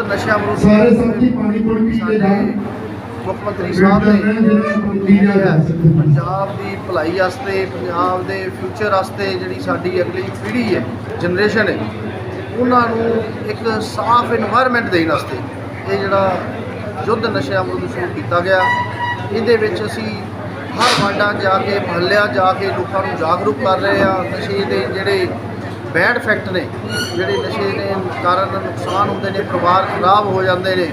ਨਸ਼ਾ ਅਮਰੂਦ ਸਾਰੇ ਸਾਥੀ ਮੁੱਖ ਮੰਤਰੀ ਸਾਹਿਬ ਨੇ ਪੰਜਾਬ ਦੀ ਭਲਾਈ ਵਾਸਤੇ ਪੰਜਾਬ ਦੇ ਫਿਊਚਰ ਵਾਸਤੇ ਜਿਹੜੀ ਸਾਡੀ ਅਗਲੀ ਪੀੜ੍ਹੀ ਹੈ ਜਨਰੇਸ਼ਨ ਹੈ ਉਹਨਾਂ ਨੂੰ ਇੱਕ ਸਾਫ਼ এনवायरमेंट ਦੇਣ ਵਾਸਤੇ ਇਹ ਜਿਹੜਾ ਯੁੱਧ ਨਸ਼ਿਆਂ ਅਮਰੂਦ ਸ਼ੁਰੂ ਕੀਤਾ ਗਿਆ। ਇਹਦੇ ਵਿੱਚ ਅਸੀਂ ਹਰ ਵਾਂਡਾ ਜਾ ਕੇ ਮਹੱਲਿਆਂ ਜਾ ਕੇ ਲੋਕਾਂ ਨੂੰ ਜਾਗਰੂਕ ਕਰ ਰਹੇ ਆ ਨਸ਼ੇ ਦੇ ਜਿਹੜੇ ਬੈਡ ਫੈਕਟ ਨੇ ਜਿਹੜੇ ਨਸ਼ੇ ਦੇ ਕਾਰਨ ਨੁਕਸਾਨ ਹੁੰਦੇ ਨੇ ਪਰਿਵਾਰ ਖਰਾਬ ਹੋ ਜਾਂਦੇ ਨੇ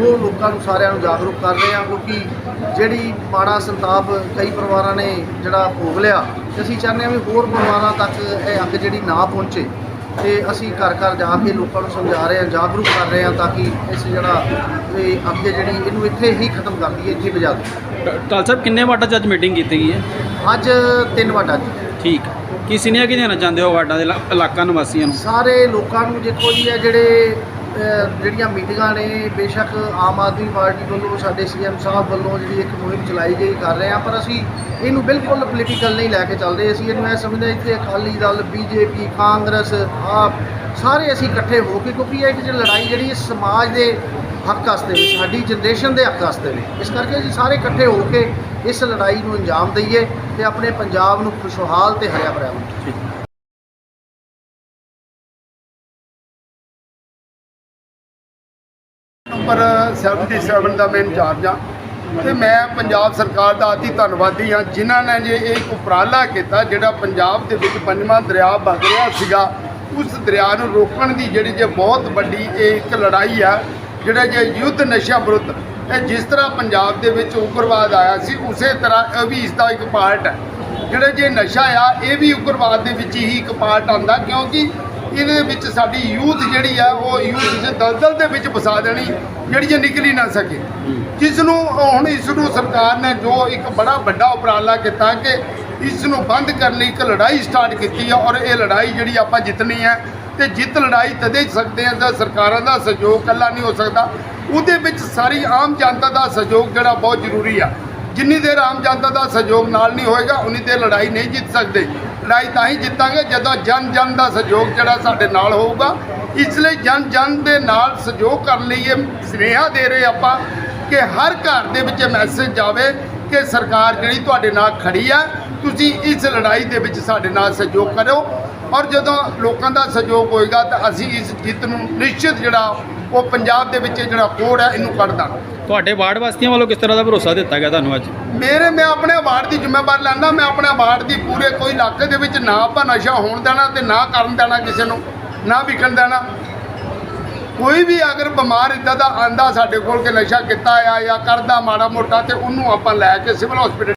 ਉਹ ਲੋਕਾਂ ਨੂੰ ਸਾਰਿਆਂ ਨੂੰ ਜਾਗਰੂਕ ਕਰ ਰਹੇ ਆ ਕਿਉਂਕਿ ਜਿਹੜੀ ਮਾੜਾ ਸੰਤਾਪ ਕਈ ਪਰਿਵਾਰਾਂ ਨੇ ਜਿਹੜਾ ਭੋਗ ਲਿਆ ਤੇ ਅਸੀਂ ਚਾਹੁੰਦੇ ਹਾਂ ਵੀ ਹੋਰ ਪਰਿਵਾਰਾਂ ਤੱਕ ਇਹ ਅੱਗ ਜਿਹੜੀ ਨਾ ਪਹੁੰਚੇ ਤੇ ਅਸੀਂ ਘਰ ਘਰ ਜਾ ਕੇ ਲੋਕਾਂ ਨੂੰ ਸਮਝਾ ਰਹੇ ਹਾਂ ਜਾਗਰੂਕ ਕਰ ਰਹੇ ਹਾਂ ਤਾਂ ਕਿ ਇਸ ਜਿਹੜਾ ਇਹ ਅੱਗ ਜਿਹੜੀ ਇਹਨੂੰ ਇੱਥੇ ਹੀ ਖਤਮ ਕਰ ਦਈਏ ਇੱਥੇ ਬਜਾ ਦਈਏ। ਟਾਲ ਸਾਹਿਬ ਕਿੰਨੇ ਵਾਰਡਾਂ 'ਚ ਅੱਜ ਮੀਟਿੰਗ ਕੀਤੀ ਗਈ ਹੈ? ਅੱਜ ਤਿੰਨ ਵਾਟਾ ਜੀ ਠੀਕ। ਕੀ ਸੀਨੀਆ ਕੀ ਦੇਣਾ ਚਾਹੁੰਦੇ ਹੋ ਵਾਰਡਾਂ ਦੇ ਇਲਾ- ਇਲਾਕਾ ਨਿਵਾਸੀਆਂ ਨੂੰ? ਸਾਰੇ ਲੋਕਾਂ ਨੂੰ ਦੇਖੋ ਜੀ ਇਹ ਜਿਹੜੇ ਅਹ, ਜਿਹੜੀਆਂ ਮੀਟਿੰਗਾਂ ਨੇ ਬੇਸ਼ੱਕ ਆਮ ਆਦਮੀ ਪਾਰਟੀ ਵੱਲੋਂ ਸਾਡੇ ਸੀਐਮ ਸਾਹਿਬ ਵੱਲੋਂ ਜਿਹੜੀ ਇੱਕ ਮੁਹਿੰਮ ਚਲਾਈ ਗਈ ਕਰ ਰਹੇ ਆ ਪਰ ਅਸੀਂ ਇਹਨੂੰ ਬਿਲਕੁਲ ਪੋਲੀਟੀਕਲ ਨਹੀਂ ਲੈ ਕੇ ਚੱਲਦੇ। ਅਸੀਂ ਇਹਨੂੰ ਇਹ ਸਮਝਦੇ ਹਾਂ ਕਿ ਅਕਾਲੀ ਦਲ ਬੀਜੇਪੀ ਕਾਂਗਰਸ ਆਪ ਸਾਰੇ ਅਸੀਂ ਇਕੱਠੇ ਹੋ ਕੇ ਕਿਉਂਕਿ ਇਹ ਇੱਕ ਜਿਹੜੀ ਲੜਾਈ ਜਿਹੜੀ ਇਸ ਸਮਾਜ ਦੇ ਹੱਕ ਵਾਸਤੇ ਨੇ ਸਾਡੀ ਜਨਰੇਸ਼ਨ ਦੇ ਹੱਕ ਵਾਸਤੇ ਨੇ। ਇਸ ਕਰਕੇ ਅਸੀਂ ਸਾਰੇ ਇਕੱਠੇ ਹੋ ਕੇ ਇਸ ਲੜਾਈ ਨੂੰ ਅੰਜਾਮ ਦਈਏ ਤੇ ਆਪਣੇ ਪੰਜਾਬ ਨੂੰ ਖੁਸ਼ਹਾਲ ਤੇ ਹਰਿਆ ਭਰਿਆ ਬਣਾਈਏ ਨੰਬਰ 77 ਦਾ ਮੈਂ ਇੰਚਾਰਜ ਹਾਂ ਤੇ ਮੈਂ ਪੰਜਾਬ ਸਰਕਾਰ ਦਾ ਅਤੀ ਧੰਨਵਾਦੀ ਹਾਂ। ਜਿਨ੍ਹਾਂ ਨੇ ਜੇ ਇਹ ਇੱਕ ਉਪਰਾਲਾ ਕੀਤਾ ਜਿਹੜਾ ਪੰਜਾਬ ਦੇ ਵਿੱਚ ਪੰਜਵਾਂ ਦਰਿਆ ਵਗ ਰਿਹਾ ਸੀਗਾ, ਉਸ ਦਰਿਆ ਨੂੰ ਰੋਕਣ ਦੀ ਜਿਹੜੀ ਜੇ ਬਹੁਤ ਵੱਡੀ ਇਹ ਇੱਕ ਲੜਾਈ ਆ, ਜਿਹੜਾ ਜੇ ਯੁੱਧ ਨਸ਼ਾ ਵਿਰੁੱਧ ਇਹ ਜਿਸ ਤਰ੍ਹਾਂ ਪੰਜਾਬ ਦੇ ਵਿੱਚ ਉਗਰਵਾਦ ਆਇਆ ਸੀ, ਉਸੇ ਤਰ੍ਹਾਂ ਇਹ ਵੀ ਇਸ ਦਾ ਇੱਕ ਪਾਰਟ ਹੈ। ਜਿਹੜਾ ਜੇ ਨਸ਼ਾ ਆ, ਇਹ ਵੀ ਉਗਰਵਾਦ ਦੇ ਵਿੱਚ ਹੀ ਇੱਕ ਪਾਰਟ ਆਉਂਦਾ, ਕਿਉਂਕਿ ਇਹਦੇ ਵਿੱਚ ਸਾਡੀ ਯੂਥ ਜਿਹੜੀ ਆ, ਉਹ ਯੂਥ ਦੇ ਦਲਦਲ ਦੇ ਵਿੱਚ ਫਸਾ ਦੇਣੀ, ਜਿਹੜੀ ਜੇ ਨਿਕਲੀ ਨਾ ਸਕੇ। ਜਿਸ ਨੂੰ ਹੁਣ ਇਸ ਨੂੰ ਸਰਕਾਰ ਨੇ ਜੋ ਇੱਕ ਬੜਾ ਵੱਡਾ ਉਪਰਾਲਾ ਕੀਤਾ ਕਿ ਇਸ ਨੂੰ ਬੰਦ ਕਰਨ ਲਈ ਇੱਕ ਲੜਾਈ ਸਟਾਰਟ ਕੀਤੀ ਹੈ ਔਰ ਇਹ ਲੜਾਈ ਜਿਹੜੀ ਆਪਾਂ ਜਿੱਤਣੀ ਹੈ ਤੇ ਜਿੱਤ ਲੜਾਈ ਤਦੇ ਸਕਦੇ ਹਾਂ ਤਾਂ ਸਰਕਾਰਾਂ ਦਾ ਸਹਿਯੋਗ ਇਕੱਲਾ ਨਹੀਂ ਹੋ ਸਕਦਾ, ਉਹਦੇ ਵਿੱਚ ਸਾਰੀ ਆਮ ਜਨਤਾ ਦਾ ਸਹਿਯੋਗ ਜਿਹੜਾ ਬਹੁਤ ਜ਼ਰੂਰੀ ਆ। ਜਿੰਨੀ ਦੇਰ ਆਮ ਜਨਤਾ ਦਾ ਸਹਿਯੋਗ ਨਾਲ ਨਹੀਂ ਹੋਏਗਾ, ਉਨੀ ਦੇਰ ਲੜਾਈ ਨਹੀਂ ਜਿੱਤ ਸਕਦੇ। ਲੜਾਈ ਤਾਂ ਹੀ ਜਿੱਤਾਂਗੇ, ਜਦੋਂ ਜਨ ਜਨ ਦਾ ਸਹਿਯੋਗ ਜਿਹੜਾ ਸਾਡੇ ਨਾਲ ਹੋਊਗਾ। ਇਸ ਲਈ ਜਨ ਜਨ ਦੇ ਨਾਲ ਸਹਿਯੋਗ ਕਰਨ ਲਈ ਇਹ ਸੁਨੇਹਾ ਦੇ ਰਹੇ ਆਪਾਂ ਕਿ ਹਰ ਘਰ ਦੇ ਵਿੱਚ ਮੈਸੇਜ ਜਾਵੇ ਕਿ ਸਰਕਾਰ ਜਿਹੜੀ ਤੁਹਾਡੇ ਨਾਲ ਖੜੀ ਆ, ਤੁਸੀਂ ਇਸ ਲੜਾਈ ਦੇ ਵਿੱਚ ਸਾਡੇ ਨਾਲ ਸਹਿਯੋਗ ਕਰੋ ਔਰ ਜਦੋਂ ਲੋਕਾਂ ਦਾ ਸਹਿਯੋਗ ਹੋਏਗਾ ਤਾਂ ਅਸੀਂ ਇਸ ਜਿੱਤ ਨੂੰ ਨਿਸ਼ਚਿਤ ਜਿਹੜਾ ਉਹ ਪੰਜਾਬ ਦੇ ਵਿੱਚ ਜਿਹੜਾ ਕੋਡ ਹੈ ਇਹਨੂੰ ਕੱਢ ਦਾਂਗੇ। ਤੁਹਾਡੇ ਵਾਰਡ ਵਾਸੀਆਂ ਵੱਲੋਂ ਕਿਸ ਤਰ੍ਹਾਂ ਦਾ ਭਰੋਸਾ ਦਿੱਤਾ ਗਿਆ ਤੁਹਾਨੂੰ ਅੱਜ? ਮੇਰੇ ਮੈਂ ਆਪਣੇ ਵਾਰਡ ਦੀ ਜ਼ਿੰਮੇਵਾਰੀ ਲੈਂਦਾ ਮੈਂ ਆਪਣੇ ਵਾਰਡ ਦੀ ਪੂਰੇ ਕੋਈ ਇਲਾਕੇ ਦੇ ਵਿੱਚ ਨਾ ਆਪਾਂ ਨਸ਼ਾ ਹੋਣ ਦੇਣਾ ਤੇ ਨਾ ਕਰਨ ਦੇਣਾ ਕਿਸੇ ਨੂੰ ਨਾ ਵਿਕਣ ਦੇਣਾ। ਕੋਈ ਵੀ ਅਗਰ ਬਿਮਾਰ ਇਦਾਂ ਦਾ ਆਂਦਾ ਸਾਡੇ ਕੋਲ ਕਿ ਨਸ਼ਾ ਕੀਤਾ ਆ ਜਾਂ ਕਰਦਾ ਮਾੜਾ ਮੋਟਾ ਤੇ ਉਹਨੂੰ ਆਪਾਂ ਲੈ ਕੇ ਸਿਵਲ ਹਸਪੀਟਲ